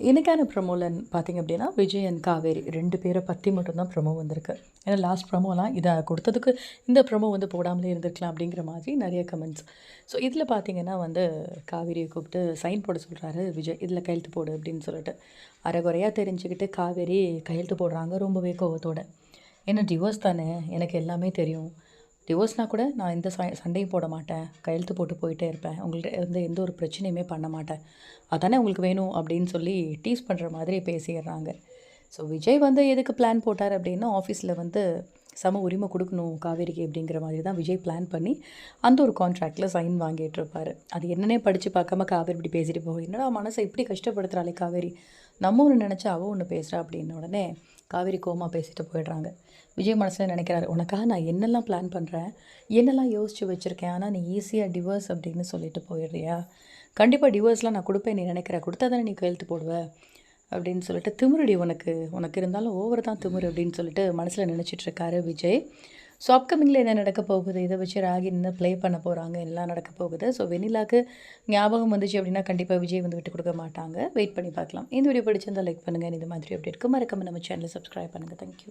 இன்றைக்கான ப்ரமோலன் பார்த்திங்க அப்படின்னா விஜய் அண்ட் காவேரி ரெண்டு பேரை பற்றி மட்டும்தான் ப்ரமோ வந்திருக்கு. ஏன்னா லாஸ்ட் ப்ரமோலாம் இதை கொடுத்ததுக்கு இந்த ப்ரமோ வந்து போடாமலே இருந்திருக்கலாம் அப்படிங்கிற மாதிரி நிறைய கமெண்ட்ஸ் ஸோ இதில் பார்த்தீங்கன்னா வந்து காவேரியை கூப்பிட்டு சைன் போட சொல்கிறாரு விஜய். இதில் கையெழுத்து போடு அப்படின்னு சொல்லிட்டு. அரைகுறையாக தெரிஞ்சுக்கிட்டு காவேரி கையெழுத்து போடுறாங்க ரொம்பவே கோவத்தோடு. ஏன்னா டிவோர்ஸ் தானே. எனக்கு எல்லாமே தெரியும். டிவோர்ஸ்னால் கூட நான் எந்த சண்டையும் போட மாட்டேன். கையெழுத்து போட்டு போயிட்டே இருப்பேன். உங்கள்கிட்ட வந்து எந்த ஒரு பிரச்சனையுமே பண்ண மாட்டேன். அதானே உங்களுக்கு வேணும் அப்படின்னு சொல்லி டீஸ் பண்ணுற மாதிரி பேசிடுறாங்க. ஸோ விஜய் வந்து எதுக்கு பிளான் போட்டார் அப்படின்னா ஆஃபீஸில் வந்து சம உரிமை கொடுக்கணும் காவேரிக்கு அப்படிங்கிற மாதிரி தான் விஜய் பிளான் பண்ணி அந்த ஒரு கான்ட்ராக்டில் சைன் வாங்கிட்டு இருப்பார். அது என்னன்னே படித்து பார்க்காம காவேரி இப்படி பேசிட்டு போகும் என்னடா மனசை இப்படி கஷ்டப்படுத்துகிறாளே காவேரி? நம்ம ஒன்று நினச்சா அவள் ஒன்று பேசுகிறா அப்படின்னு உடனே காவேரி கோமா பேசிட்டு போயிடுறாங்க. விஜய் மனசில் நினைக்கிறாரு உனக்காக நான் என்னெல்லாம் பிளான் பண்ணுறேன் என்னெல்லாம் யோசித்து வச்சுருக்கேன்? ஆனால் நீ ஈஸியாக டிவோர்ஸ் அப்படின்னு சொல்லிட்டு போயிடுறியா? கண்டிப்பாக டிவோர்ஸ்லாம் நான் கொடுப்பேன் நீ நினைக்கிற. கொடுத்தா தானே நீ கையெழுத்து போடுவ? அப்படின்னு சொல்லிட்டு திமிருடி உனக்கு. உனக்கு இருந்தாலும் ஓவர் தான் திமிரு அப்படின்னு சொல்லிட்டு மனசில் நினச்சிட்ருக்காரு விஜய். ஸோ அப்கமிங்கில் என்ன நடக்க போகுது? இதை வச்சு ராகி என்ன ப்ளே பண்ண போகிறாங்க எல்லாம் நடக்க போகுது? ஸோ வெண்ணிலாக்கு ஞாபகம் வந்துச்சு அப்படின்னா கண்டிப்பாக விஜய் வந்து விட்டு கொடுக்க மாட்டாங்க. வெயிட் பண்ணி பார்க்கலாம். இந்த வீடியோ பிடிச்சிருந்தால் லைக் பண்ணுங்கள் இந்த மாதிரி அப்படி இருக்கும் மறக்காமல் நம்ம சேனலை சப்ஸ்கிரைப் பண்ணுங்கள் தேங்க்யூ